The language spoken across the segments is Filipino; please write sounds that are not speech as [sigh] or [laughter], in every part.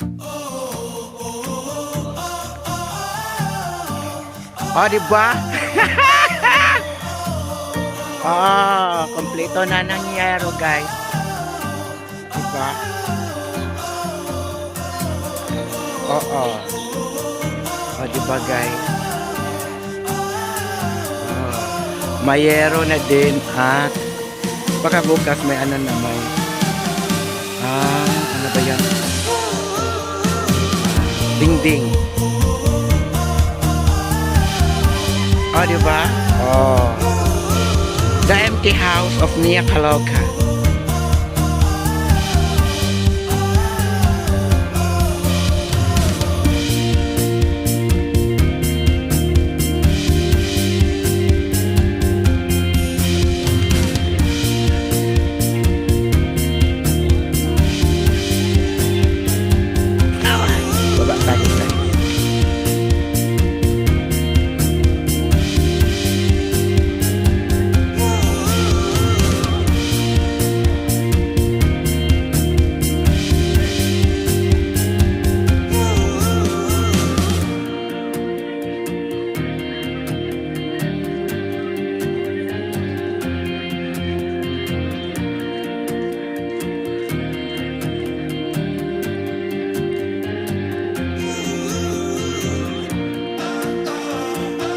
Oh, di ba? oh, [laughs] kompleto na ng yero, guys. Di ba? Oo. Oh, di ba, guys? Oh, may yero na din at baka bukas may ano na may ah, ano ba yan? Ding-ding. Oh, di ba? Oh. The Empty House of Nia Kaloka.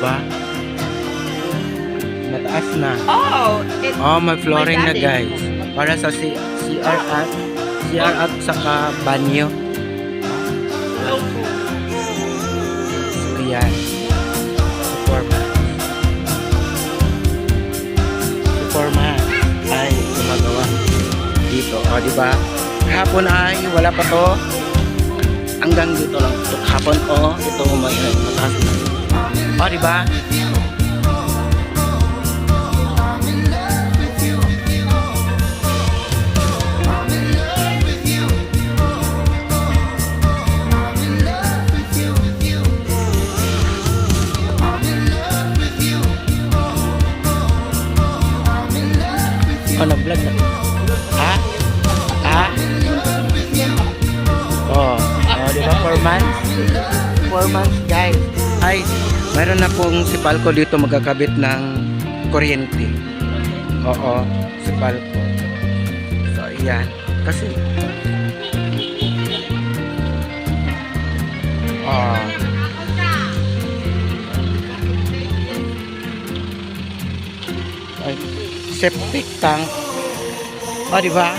Ba? Mataas na. Oh, it, Oh, may flooring na guys. Para sa C CR at CR at saka banyo. Ayan. Superman. Superman ay gumagawa dito. O, di ba? Kahapon ay wala pa to. Hanggang dito lang. Ito kahapon o. Ito may mataas na. O, di ba? Oh, nag-vlog na. Ha? Ha? Oh, oh di ba? Four months? Four months, guys. Ay, meron na pong si Palco dito magkakabit ng kuryente. Oo, si Palco. So, ayan. Kasi, oh, ay, septic tank. O, di ba?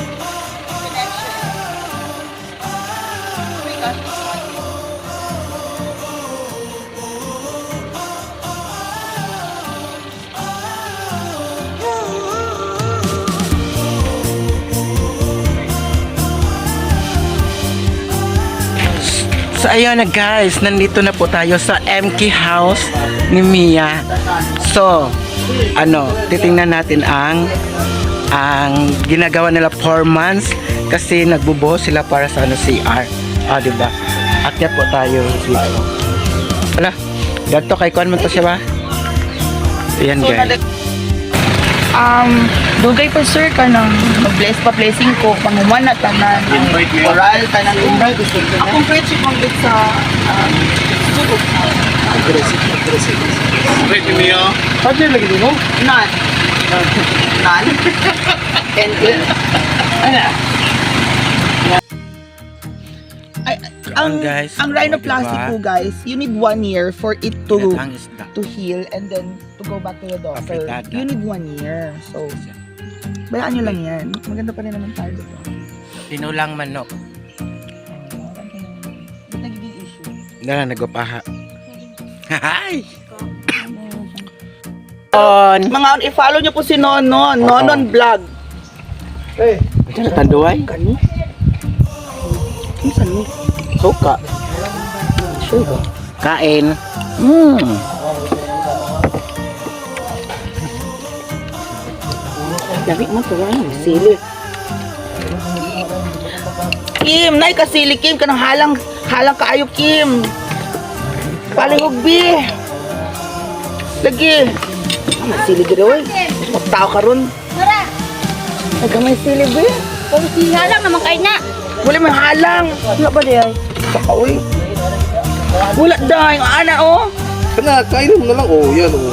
So ayun na guys, nandito na po tayo sa MK House ni Mia. So, ano, titingnan natin ang ang ginagawa nila 4 months kasi nagbubuhos sila para sa ano CR. Ah, di ba? Akyat po tayo dito. Wala. Ganto kay kuan man to siya ba? Ayan guys. Um, dugay pa sir ka ng bless pa blessing ko, panguman na tanan. Invite me. Oral, tanan invite. Akong pwede si pang sa um, sugo. Wait, Mio. Pwede lagi dito? Nan. [laughs] [laughs] Nan. Ano? Ay, ang, guys. ang rhinoplasty Diba? po guys, you need one year for it to to heal and then to go back to the doctor. You need one year. So, bayaan nyo lang yan. Maganda pa rin naman tayo dito. Tinulang manok. Ba't nagiging issue? Na nagpapaha. Hi. On. Mga i-follow nyo po si Nonon. Nonon Vlog. Diyan tanduay. Kani? Kinsan mo? Suka. Sure ba? Kain. Mm. Lagi mo to ano? Sili. Kim, nay kasili Kim kanang halang halang kaayo Kim. Palihog bi. Lagi. Ah, sili gid oy. Magtao karon. Tara, Naga may sili bi. kung siya lang naman kayo na. Wala may halang. Wala ba di ay? Saka, uy. Wala dahil, ana, oh. Kana, kainin mo na lang. Oh, yan, oh.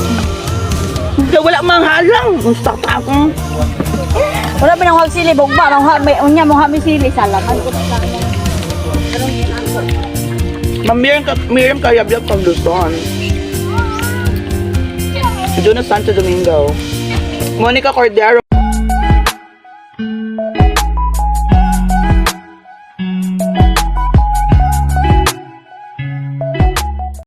Hindi, Wala mang halang. Ang sakta ko. Wala pa nang huwag sili, bugba, mangha, may, unya, mangha, may sili, salaman. Ma'am Miriam, ka, Miriam Kayabyab from Luzon. Jonas Santo Domingo. Monica Cordero.